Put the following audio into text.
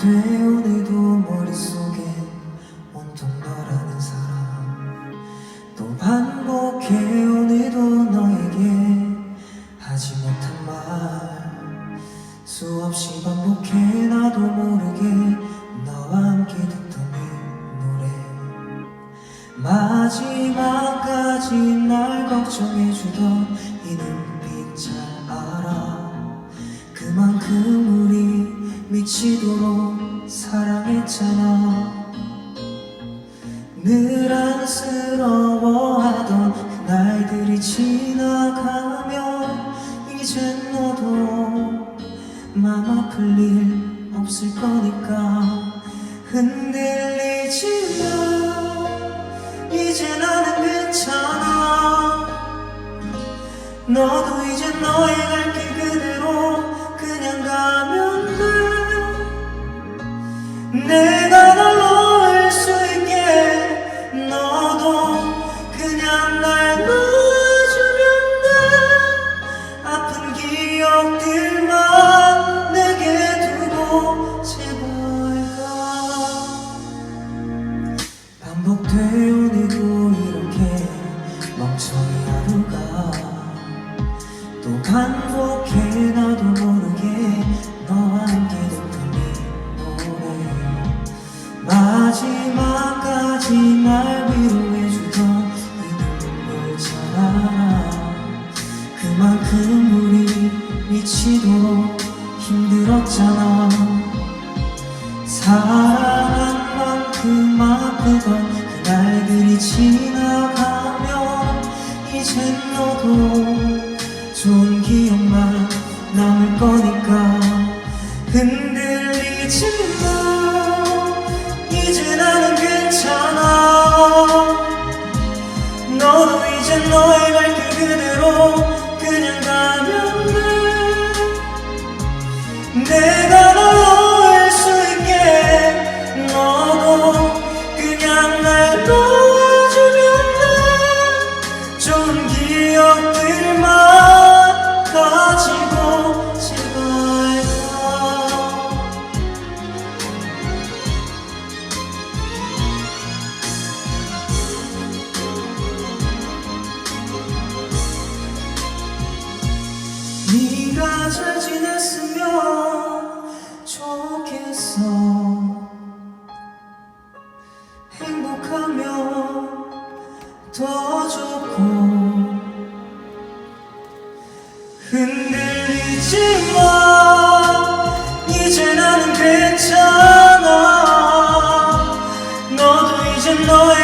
반복돼 오늘도 머릿속에 온통 너라는 사람. 또 반복해 오늘도 너에게 하지 못한 말. 수없이 반복해 나도 모르게 너와 함께 듣던 이 노래. 마지막까지 날 걱정해주던 이 눈빛 잘 알아. 그만큼 우리 미치도 늘 안쓰러워하던 그날들이 지나가면 이젠 너도 맘 아플 일 없을 거니까 흔들리지 마. 이제 나는 괜찮아. 너도 이제 너의 갈길 그대로 그냥 가면 돼. 내 하루가? 또 반복해 나도 모르게 너와 함께 듣던 이 노래? 마지막까지 날 위로해주던 이 눈물 잘 알아 그만큼 우리 미치도록 힘들었잖아. 사랑한 만큼 아프던 그날들이 지나 내가 놓을 수 있게 너도 그냥 날 도와주면 난 좋은 기억들만 가지고 제발. 가 네가 잘 지내 행복하면 더 좋고 흔들리지 마 이제 나는 괜찮아. 너도 이제 너의